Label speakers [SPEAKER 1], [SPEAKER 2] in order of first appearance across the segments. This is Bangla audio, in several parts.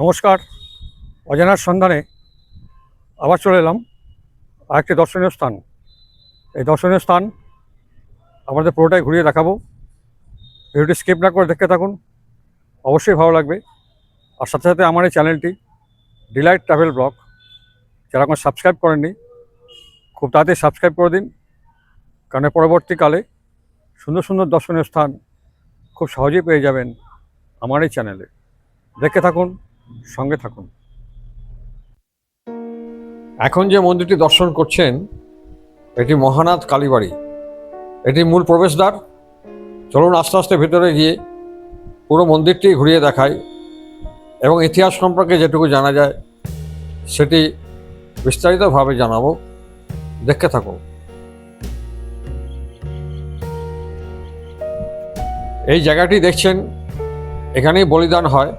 [SPEAKER 1] নমস্কার। অজানার সন্ধানে আবার চলে এলাম আরেকটি দর্শনীয় স্থান। এই দর্শনীয় স্থান আমাদের পুরোটাই ঘুরিয়ে দেখাবো। ভিডিওটি স্কিপ না করে দেখতে থাকুন, অবশ্যই ভালো লাগবে। আর সাথে সাথে আমার এই চ্যানেলটি ডিলাইট ট্রাভেল ব্লগ, যারা এখন সাবস্ক্রাইব করেননি, খুব তাড়াতাড়ি সাবস্ক্রাইব করে দিন, কারণ পরবর্তীকালে সুন্দর সুন্দর দর্শনীয় স্থান খুব সহজেই পেয়ে যাবেন আমার এই চ্যানেলে। দেখতে থাকুন সঙ্গে থাকুন। এখন যে মন্দিরটি দর্শন করছেন, এটি মহানাথ কালীবাড়ি। এটি মূল প্রবেশদ্বার। চলুন আস্তে আস্তে ভেতরে গিয়ে পুরো মন্দিরটি ঘুরিয়ে দেখাই এবং ইতিহাস সম্পর্কে যেটুকু জানা যায়, সেটি বিস্তারিতভাবে জানাব। দেখতে থাকুন। এই জায়গাটি দেখছেন, এখানেই বলিদান হয়।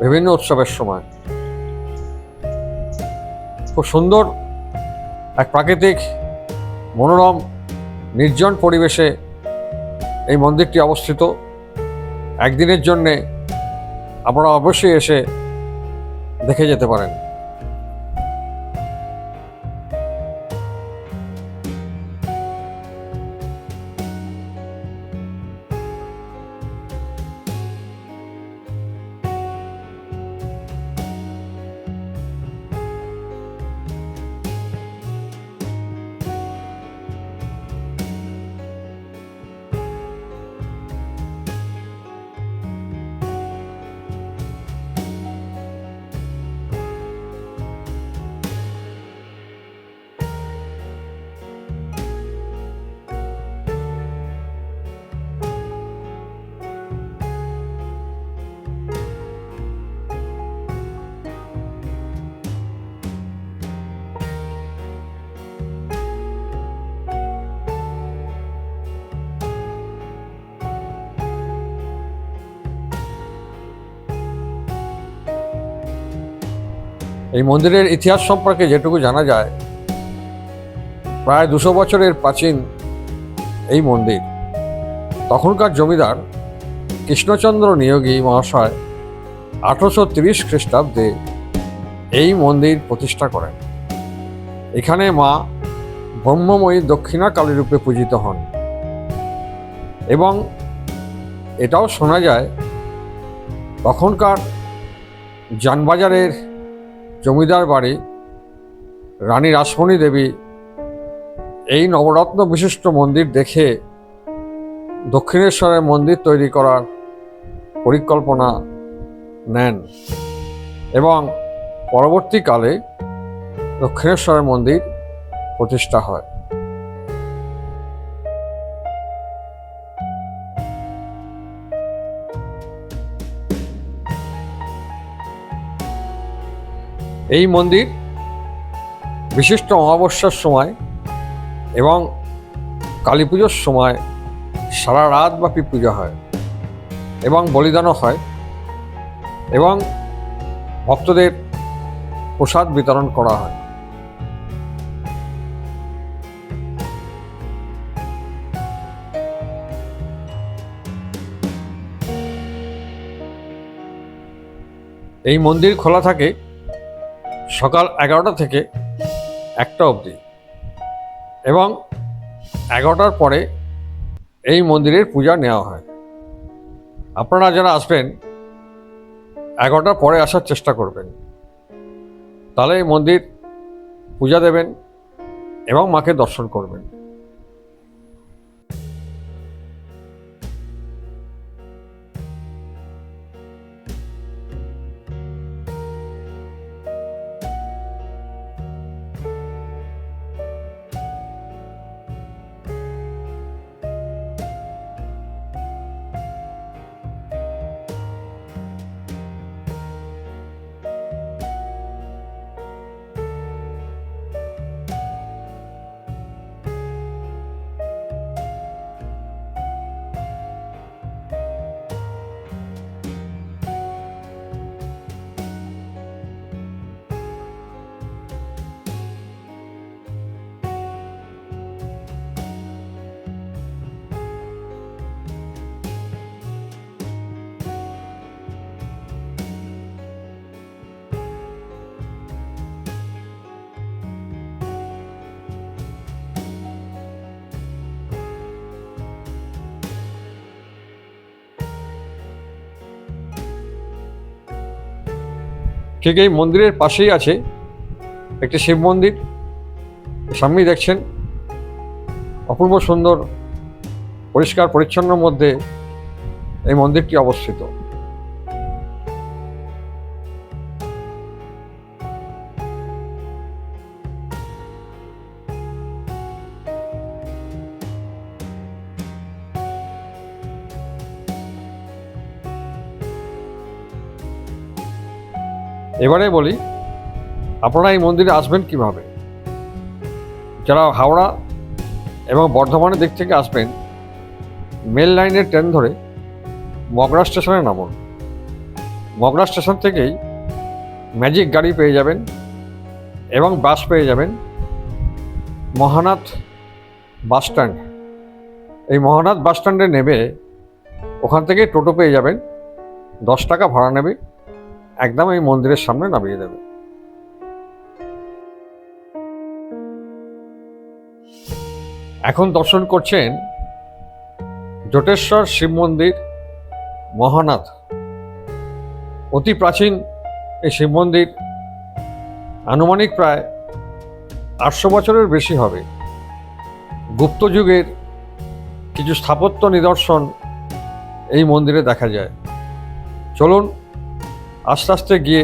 [SPEAKER 1] বিভিন্ন উৎসবের সময়। খুব সুন্দর এক প্রাকৃতিক, মনোরম, নির্জন পরিবেশে এই মন্দিরটি অবস্থিত। একদিনের জন্যে আপনারা অবশ্যই এসে দেখে যেতে পারেন। এই মন্দিরের ইতিহাস সম্পর্কে যেটুকু জানা যায়, প্রায় দুশো বছরের প্রাচীন এই মন্দির। তখনকার জমিদার কৃষ্ণচন্দ্র নিয়োগী মহাশয় আঠারোশো তিরিশ খ্রিস্টাব্দে এই মন্দির প্রতিষ্ঠা করেন। এখানে মা ব্রহ্মময়ী দক্ষিণা কালী রূপে পূজিত হন। এবং এটাও শোনা যায়, তখনকার যানবাজারের জমিদার বাড়ি, রানী রাসমণি দেবী, এই নবরত্ন বিশিষ্ট মন্দির দেখে দক্ষিণেশ্বরের মন্দির তৈরি করার পরিকল্পনা নেন এবং পরবর্তীকালে দক্ষিণেশ্বরের মন্দির প্রতিষ্ঠা হয়। এই মন্দির বিশিষ্ট অমাবস্যার সময় এবং কালী পুজোর সময় সারা রাত ব্যাপী পুজো হয় এবং বলিদানও হয় এবং ভক্তদের প্রসাদ বিতরণ করা হয়। এই মন্দির খোলা থাকে সকাল এগারোটা থেকে একটা অবধি। এবং এগারোটার পরে এই মন্দিরের পূজা নেওয়া হয়। আপনারা যারা আসবেন, এগারোটার পরে আসার চেষ্টা করবেন। তাহলে এই মন্দির পূজা দেবেন এবং মাকে দর্শন করবেন। ঠিক এই মন্দিরের পাশেই আছে একটি শিব মন্দির। সামনেই দেখছেন অপূর্ব সুন্দর, পরিষ্কার পরিচ্ছন্ন মধ্যে এই মন্দিরটি অবস্থিত। এবারে বলি, আপনারা এই মন্দিরে আসবেন কীভাবে? যারা হাওড়া এবং বর্ধমানের দিক থেকে আসবেন মেল লাইনের ট্রেন ধরে মগরা স্টেশনে নামুন। মগরা স্টেশন থেকেই ম্যাজিক গাড়ি পেয়ে যাবেন এবং বাস পেয়ে যাবেন মহানাথ বাস স্ট্যান্ড এই মহানাথ বাস স্ট্যান্ডে নেমে ওখান থেকে টোটো পেয়ে যাবেন, দশ টাকা ভাড়া নেবে। একদম এই মন্দিরের সামনে নামিয়ে দেবে। এখন দর্শন করছেন জটেশ্বর শিব মন্দির, মহানাথ। অতি প্রাচীন এই শিব মন্দির, আনুমানিক প্রায় আটশো বছরের বেশি হবে। গুপ্ত যুগের কিছু স্থাপত্য নিদর্শন এই মন্দিরে দেখা যায়। চলুন আস্তে আস্তে গিয়ে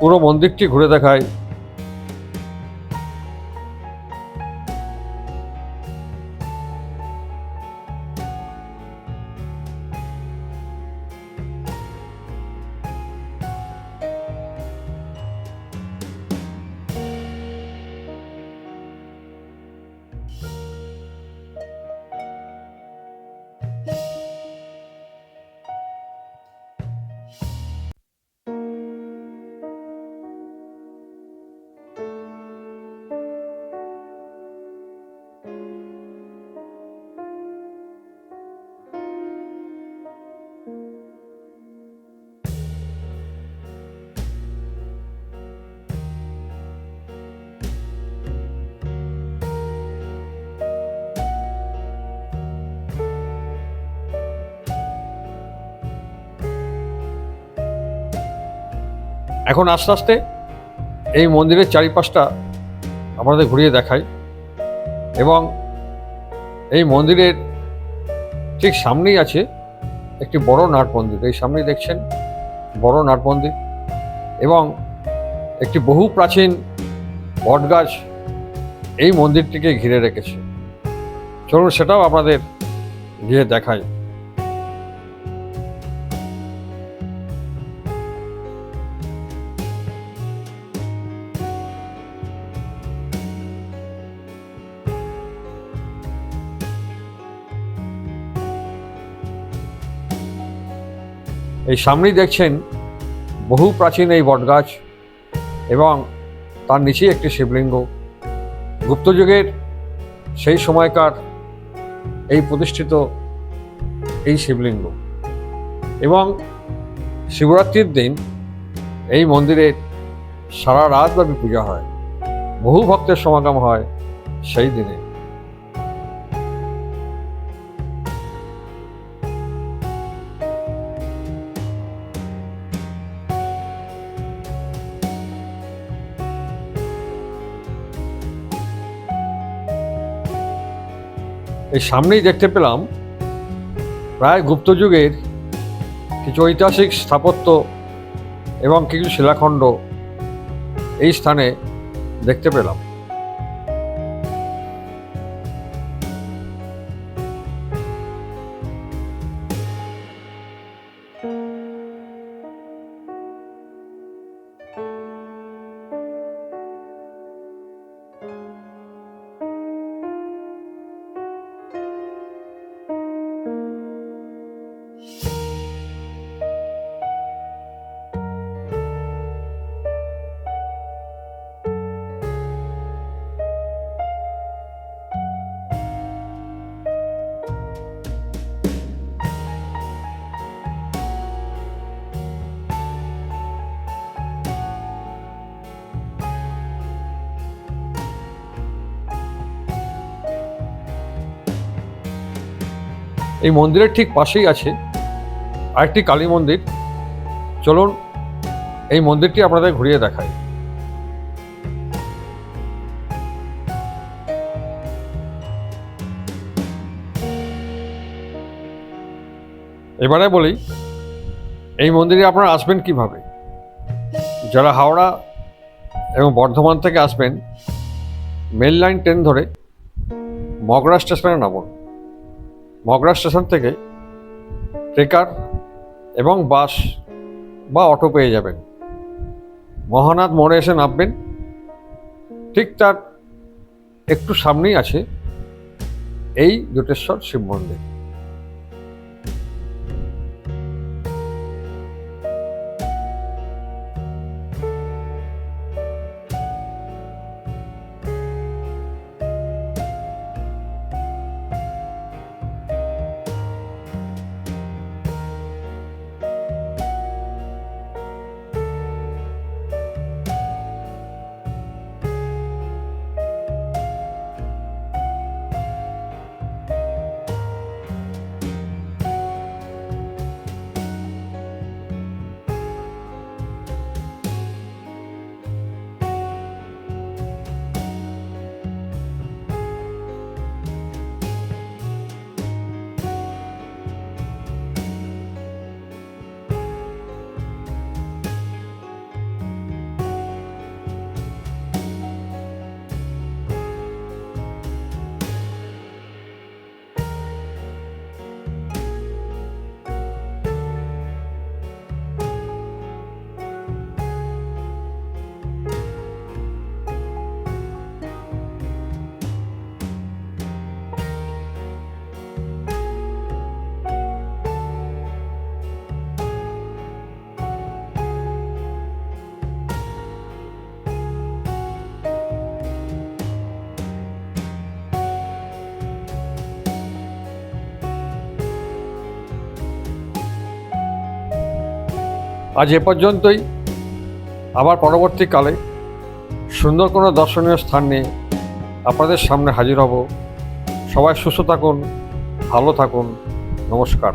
[SPEAKER 1] পুরো মন্দিরটি ঘুরে দেখায়। এখন আস্তে আস্তে এই মন্দিরের চারিপাশটা আমাদের ঘুরিয়ে দেখাই। এবং এই মন্দিরের ঠিক সামনেই আছে একটি বড় নাট মন্দির। এই সামনেই দেখছেন বড় নাট মন্দির এবং একটি বহু প্রাচীন বটগাছ এই মন্দিরটিকে ঘিরে রেখেছে। চলুন সেটাও আপনাদের গিয়ে দেখাই। এই সামনেই দেখছেন বহু প্রাচীন এই বটগাছ এবং তার নিচেই একটি শিবলিঙ্গ। গুপ্তযুগের সেই সময়কার এই প্রতিষ্ঠিত এই শিবলিঙ্গ। এবং শিবরাত্রির দিন এই মন্দিরে সারা রাতব্যাপী পূজা হয়। বহু ভক্তের সমাগম হয় সেই দিনে। এই সামনেই দেখতে পেলাম প্রায় গুপ্তযুগের কিছু ঐতিহাসিক স্থাপত্য এবং কিছু শিলাখণ্ড এই স্থানে দেখতে পেলাম। এই মন্দিরের ঠিক পাশেই আছে আরেকটি কালী মন্দির। চলুন এই মন্দিরটি আপনাদের ঘুরিয়ে দেখাই। এবারে বলি, এই মন্দিরে আপনারা আসবেন কীভাবে? যারা হাওড়া এবং বর্ধমান থেকে আসবেন মেল লাইন ট্রেন ধরে মগরা স্টেশনে নামুন। মগরা স্টেশন থেকে ট্রেকার এবং বাস বা অটো পেয়ে যাবেন। মহানাথ মোড়ে এসে নামবেন। ঠিক তার একটু সামনেই আছে এই জোটেশ্বর শিব মন্দির। আজ এ পর্যন্তই। আবার পরবর্তীকালে সুন্দর কোনো দর্শনীয় স্থান নিয়ে আপনাদের সামনে হাজির হব। সবাই সুস্থ থাকুন, ভালো থাকুন। নমস্কার।